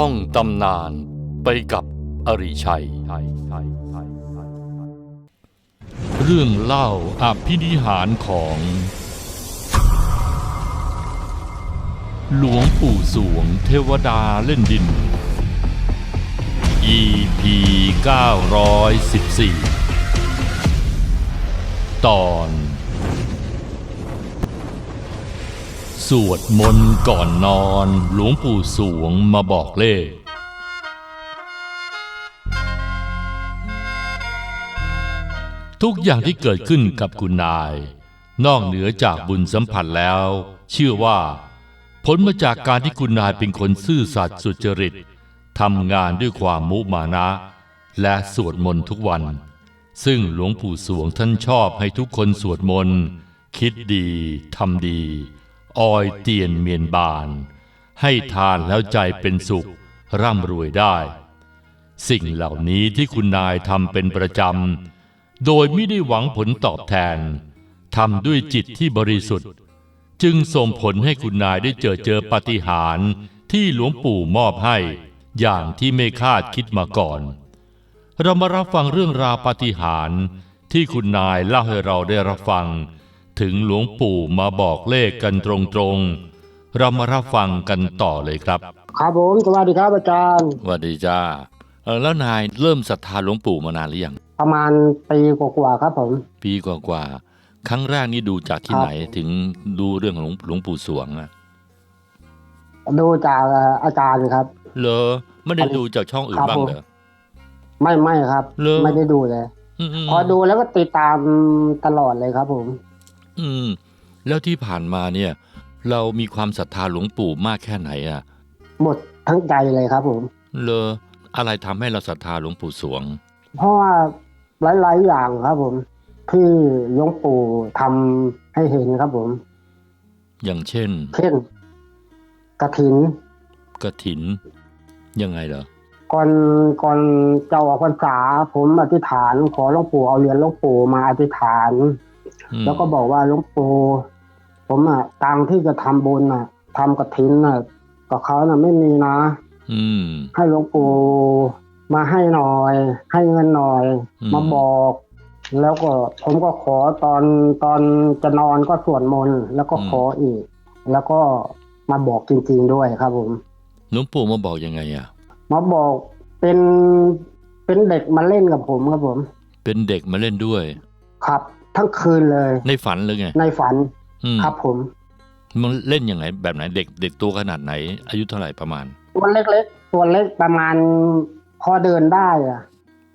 ท่องตำนานไปกับอริชัย เรื่องเล่าอภินิหารของ หลวงปู่สวงเทวดาเล่นดิน EP 914 ตอน วดมนต์ก่อนนอน หลวงปู่สวงมาบอกเลข ทุกอย่างที่เกิดขึ้นกับคุณนาย นอกเหนือจากบุญสัมผัสแล้ว เชื่อว่า ผลมาจากการที่คุณนายเป็นคนซื่อสัตย์สุจริตทำงานด้วยความมุมานะ และสวดมนต์ทุกวัน ซึ่งหลวงปู่สวงท่านชอบให้ทุกคนสวดมนต์คิดดีทำดี ออยเตียนเมียนบาน ให้ทานแล้วใจเป็นสุข ร่ำรวยได้ สิ่งเหล่านี้ที่คุณนายทำเป็นประจำ โดยไม่ได้หวังผลตอบแทนทำด้วยจิตที่บริสุทธิ์ จึงส่งผลให้คุณนายได้เจอเจอปาฏิหาริย์ที่หลวงปู่มอบให้ อย่างที่ไม่คาดคิดมาก่อน เรามารับฟังเรื่องราวปาฏิหาริย์ที่คุณนายเล่าให้เราได้รับฟัง ถึงหลวงปู่มาบอกเลขกันตรงๆ เรามารับฟังกันต่อเลยครับ ครับผมสวัสดีครับอาจารย์สวัสดีจ้าเออแล้วนายเริ่มศรัทธาหลวงปู่มานานหรือยังประมาณปีกว่าๆครับผม ปีกว่าๆครั้งแรกนี่ดูจากที่ครับ ไหนถึงดูเรื่องของหลวงหลวงปู่สวงอะดูจากเอ่ออาจารย์ครับ เหรอไม่ได้ดูจากช่องอื่นครับบ้างผม เหรอ ไม่ไม่ครับ เหรอ ไม่ได้ดูเลย อืมอืมพอดูแล้วก็ติดตามตลอดเลยครับผม อืม แล้วที่ผ่านมาเนี่ย เรามีความศรัทธาหลวงปู่มากแค่ไหนอะหมดทั้งใจเลยครับผมเลออะไรทำให้เราศรัทธาหลวงปู่สวง เพราะว่าหลายๆอย่างครับผม ที่หลวงปู่ทำให้เห็นครับผม อย่างเช่น เช่นกระถินกระถิน ยังไงเหรอก่อนก่อนเจ้าออกพรรษาผมอธิษฐาน ขอหลวงปู่เอาเหรียญหลวงปู่มาอธิษฐานอืม แล้วก็บอกว่าหลวงปู่ผมอะตังค์ที่จะทำบุญอะทำกระถินอะกับเขาน่ะไม่มีนะ อืมให้หลวงปู่มาให้หน่อย ให้เงินหน่อยอืมมาบอก แล้วก็ผมก็ขอตอนตอนจะนอนก็สวดมนต์แล้วก็ขออีก แล้วก็มาบอกจริง ๆด้วยครับผมหลวงปู่มาบอกยังไงอะมาบอกเป็นเป็นเด็กมาเล่นกับผมครับผม เป็นเด็กมาเล่นด้วย ครับ ทั้งคืนเลย ในฝันเลยไงในฝันอืมครับผม มันเล่นยังไง แบบไหนเด็กเด็กตัวขนาดไหน อายุเท่าไหร่ประมาณ ตัวเล็กๆตัวเล็กประมาณพอเดินได้อะ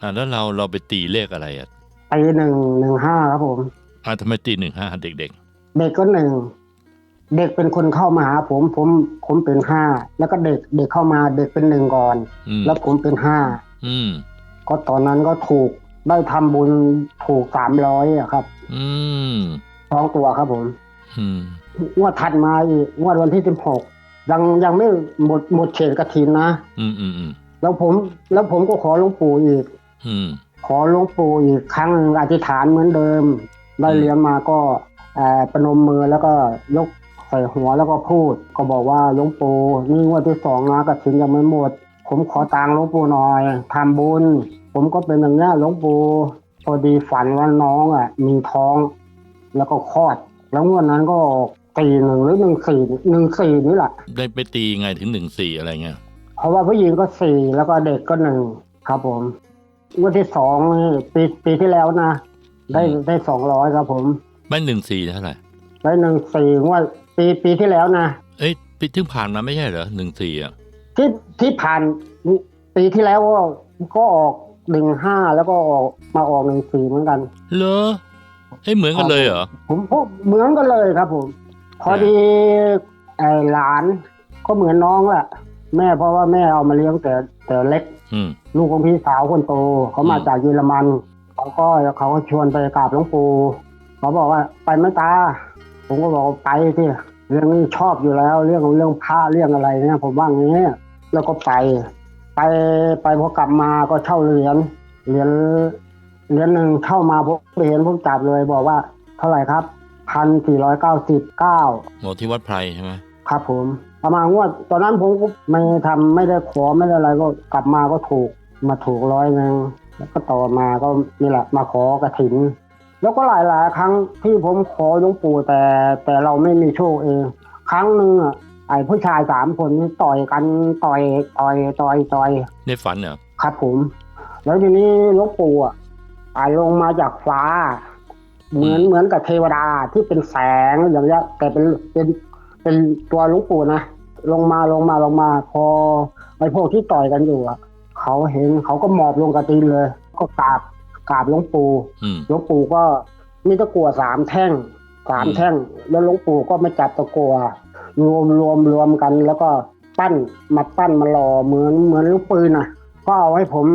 อ่าแล้วเราเราไปตีเลขอะไรอะตีหนึ่งหนึ่งห้าครับผมอ่าทำไมตีหนึ่งห้าเด็กเด็กก็หนึ่งเด็กเป็นคนเข้ามาหาผมผมผมเป็นห้าแล้วก็เด็กเด็กเข้ามาเด็กเป็นหนึ่งก่อนๆอืมแล้วผมเป็นห้าอืมก็ตอนนั้นก็ถูก ได้ทำบุญถูกสามร้อยอะครับ อืมสองตัวครับผม อืมงวดถัดมาอีกงวดวันที่สิบหกยังยังไม่หมดหมดเขตกระถินนะอืมอืมอืมแล้วผม แล้วผมก็ขอหลวงปู่อีก อืมขอหลวงปู่อีกครั้งหนึ่งอธิษฐานเหมือนเดิม ได้เหรียญมาก็เอ่อประนมมือแล้วก็ยกใส่หัวแล้วก็พูด ก็บอกว่าหลวงปู่นี่งวดที่สองนะกระถินยังไม่หมด ผมขอตังค์หลวงปู่หน่อยทำบุญ ผมก็เป็นอย่างนี้ยหลวงปู่พอดีฝันว่าน้องอะ มีท้อง แล้วก็คลอด แล้วงวดนั้นก็ตีหนึ่งหรือหนึ่งสี่หนึ่งสี่นี่แหละได้ไปตีไงถึงหนึ่งสี่อะไรเงี้ยเพราะว่าผู้หญิงก็สี่แล้วก็เด็กก็หนึ่งครับผมงวดที่สองนี่ปีปีที่แล้วนะได้ได้สองร้อยครับผมไม่หนึ่งสี่เท่าไหร่ได้หนึ่งสี่งวดปีปีที่แล้วนะเอ้ยปีที่ผ่านมาไม่ใช่เหรอหนึ่งสี่อะ ที่ที่ผ่านปีที่แล้วก็ก็ออกหนึ่งห้าแล้วก็ออกมาออกหนึ่งสี่เหมือนกัน เหรอเอ้ยเหมือนกันเลยเหรอผมพบเหมือนกันเลยครับผม พอดีไอ้หลานก็เหมือนน้องแหละแม่เพราะว่าแม่เอามาเลี้ยงแต่แต่เล็กอืมลูกของพี่สาวคนโตเขามาอืมจากเยอรมันเขาก็เขาก็ชวนไปกราบหลวงปู่เขาบอกว่าไปไหมตา ผมก็บอกว่าไปที่เรื่องนี้ชอบอยู่แล้ว เรื่องเรื่องพระเรื่องอะไรเนี่ยผมว่างี้ แล้วก็ไป ไปไปพอกลับมาก็เช่าเหรียญเหรียญเหรียญหนึ่งเช่ามาผมไปเห็นผมจับเลยบอกว่าเท่าไหร่ครับพันสี่ร้อยเก้าสิบเก้าหมอที่วัดไพรใช่ไหมครับผมประมาณงวดตอนนั้นผมก็ไม่ทำไม่ได้ขอไม่ได้อะไรก็กลับมาก็ถูกมาถูกร้อยหนึ่งแล้วก็ต่อมาก็นี่แหละมาขอกระถิน แล้วก็หลายหลายๆครั้งที่ผมขอหลวงปู่แต่แต่เราไม่มีโชคเอง ครั้งหนึ่งอะ ไอ้ผู้ชายสามคนนี่ต่อยกันต่อยต่อยต่อยต่อยในฝันเหรอครับผม แล้วทีนี้หลวงปู่อะอ่าลงมาจากฟ้า เหมือนเหมือนกับเทวดาที่เป็นแสงอย่างเงี้ยแต่เป็นเป็นเป็นตัวหลวงปู่นะลงมาลงมาลงมาพอไอ้พวกที่ต่อยกันอยู่อะเขาเห็นเขาก็หมอบลงกระตีนเลย ก็กราบกราบหลวงปู่อืมหลวงปู่ก็มีตะกั่วสามแท่งสามอืมแท่ง แล้วหลวงปู่ก็มาจับตะกั่ว รวมรวมรวมกัน แล้วก็ปั้นมาปั้นมาหล่อเหมือนเหมือนลูกปืนอะ ก็เอาให้ผม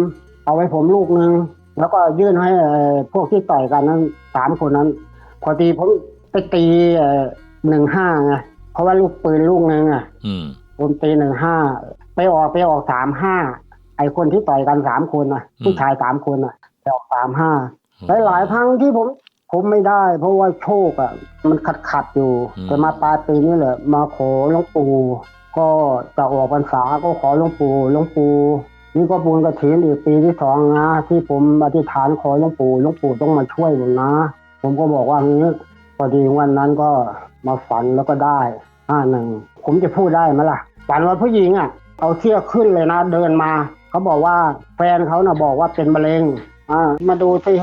เอาให้ผมลูกนึงแล้วก็ยื่นให้เอ่อพวกที่ต่อยกันนั้นสามคนนั้น พอดีผมไปตีหนึ่งห้าไงเพราะว่าลูกปืนลูกนึงอะอืมผมตีหนึ่งห้าไปออกไปออกสามห้าไอคนที่ต่อยกันสามคนนะอืมผู้ชายสามคนอะไปออกสามห้าหลายหลายๆครั้งที่ผม ผมไม่ได้ เพราะว่าโชคอะ มันขัดขัดๆอยู่อืมแต่มาปลายปีนี่แหละ มาขอหลวงปู่ก็จะออกพรรษาก็ขอหลวงปู่หลวงปู่นี่ก็บุญกระถินอีกปีที่สองนะที่ผมอธิษฐานขอหลวงปู่หลวงปู่ต้องมาช่วยผมนะ ผมก็บอกว่างี้พอดีวันนั้นก็มาฝันแล้วก็ได้ห้าหนึ่งผมจะพูดได้ไหมล่ะฝันว่าผู้หญิงอะ เอาเชือกขึ้นเลยนะ เดินมา เขาบอกว่าแฟนเขาน่ะบอกว่าเป็นมะเร็งอ่ามาดูสิ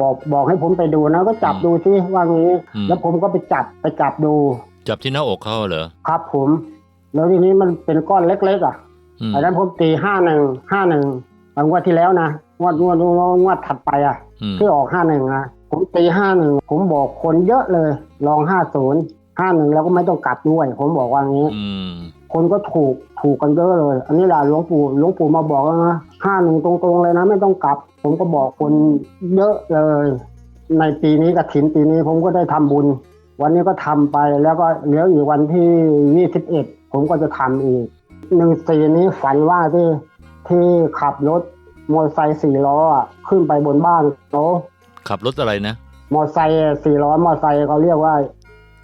บอกบอกให้ผมไปดูนะก็จับอืมดูสิว่างี้อืมแล้วผมก็ไปจับไปจับดู จับที่หน้าอกเขาเหรอครับผม แล้วทีนี้มันเป็นก้อนเล็กๆอะอืมอันนั้นผมตีห้าหนึ่งห้าหนึ่งงวดที่แล้วนะงวดงวดงวดงวดถัดไปอะอืมที่ออกห้าหนึ่งนะผมตีห้าหนึ่งผมบอกคนเยอะเลย ลองห้าศูนย์ห้าหนึ่งแล้วก็ไม่ต้องกลับด้วย ผมบอกว่างี้อืม คนก็ถูกถูกกันเยอะเลย อันนี้แหละหลวงปู่หลวงปู่มาบอกแล้วนะห้าหนึ่งตรงๆเลยนะ ไม่ต้องกลับ ผมก็บอกคนเยอะเลย ในปีนี้กับถินปีนี้ผมก็ได้ทำบุญ วันนี้ก็ทำไปแล้วก็เหลืออีกวันที่ยี่สิบเอ็ดผมก็จะทำอีกหนึ่งสี่นี้ฝันว่าที่ที่ขับรถมอเตอร์ไซค์สี่ล้ออะขึ้นไปบนบ้านเขาขับรถอะไรนะมอเตอร์ไซค์สี่ล้อมอเตอร์ไซค์เขาเรียกว่า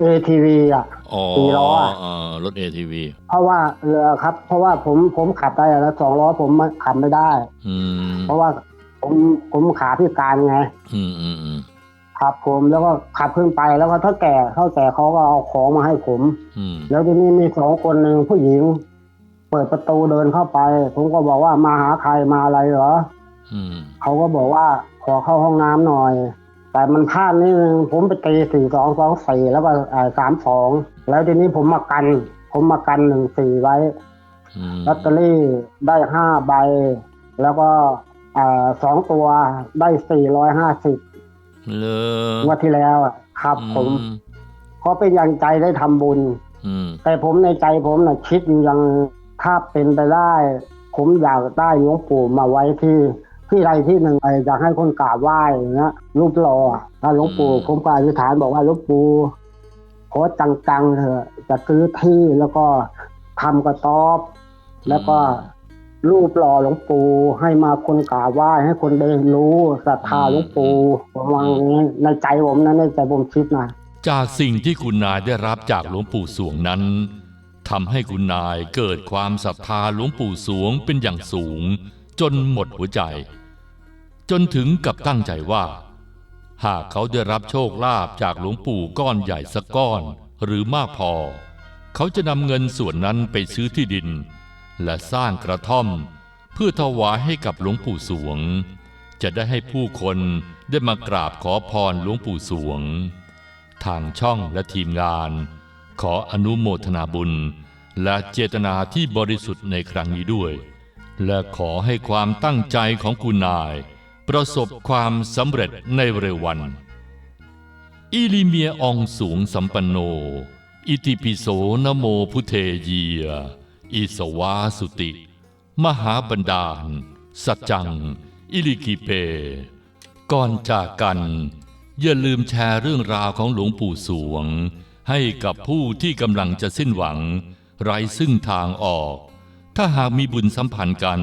ATV อะอ๋อ สี่ล้ออะเออรถ ATV เพราะว่าเรือครับ เพราะว่าผมผมขับได้แล้วสองล้อผมขับไม่ได้ อืมเพราะว่าผมผมขาพิการไง อืมอืมอืมครับผมแล้วก็ขับขึ้นไปแล้วก็เท่าแก่เท่าแก่เขาก็เอาของมาให้ผม อืมแล้วทีนี้มีสองคนหนึ่งผู้หญิง เปิดประตูเดินเข้าไป ผมก็บอกว่ามาหาใครมาอะไรเหรออืมเขาก็บอกว่าขอเข้าห้องน้ำหน่อย แต่มันพลาดนิดนึงผมไปตีสี่สองสองสี่แล้วก็สามสองแล้วทีนี้ผมมากัน ผมมากันหนึ่งสี่ไว้อืมลอตเตอรี่ได้ห้าใบ แล้วก็เอ่อสองตัวได้สี่ร้อยห้าสิบเลงวดที่แล้วอะครับผมอืมเพราะเป็นอย่างใจได้ทำบุญอืมแต่ผมในใจผมนะคิดอยู่อยังถ้าเป็นไปได้ ผมอยากได้หลวงปู่มาไว้ที่ ที่ใดที่หนึ่งไอ้อยากให้คนกราบไหว้อย่างเงี้ยรูปหล่ออะถ้าหลวงปู่ผมก็อธิษฐานบอกว่าหลวงปู่ขอจังๆเถอะจะซื้อที่แล้วก็ทำกระต๊อบ แล้วก็รูปหล่อหลวงปู่ให้มาคนกราบไหว้ให้คนได้รู้ศรัทธาหลวงปู่ประมาณนี้ในใจผมนะในใจผมคิดนะจากสิ่งที่คุณนายได้รับจากหลวงปู่สวงนั้นทำให้คุณนายเกิดความศรัทธาหลวงปู่สวงเป็นอย่างสูง จนหมดหัวใจ จนถึงกับตั้งใจว่า หากเขาได้รับโชคลาภจากหลวงปู่ก้อนใหญ่สักก้อนหรือมากพอ เขาจะนำเงินส่วนนั้นไปซื้อที่ดิน และสร้างกระท่อม เพื่อถวายให้กับหลวงปู่สวง จะได้ให้ผู้คนได้มากราบขอพรหลวงปู่สวง ทางช่องและทีมงาน ขออนุโมทนาบุญ และเจตนาที่บริสุทธิ์ในครั้งนี้ด้วย และขอให้ความตั้งใจของคุณนาย ประสบความสำเร็จในเร็ววัน อิลิเมียองสูงสัมปันโน อิติปิโสนโมพุเทเยีย อิสวาสุติ มหาบันดาล สัจจัง อิลิกิเป ก่อนจากกัน อย่าลืมแชร์เรื่องราวของหลวงปู่สวง ให้กับผู้ที่กำลังจะสิ้นหวัง ไร้ซึ่งทางออก ถ้าหากมีบุญสัมพันธ์กัน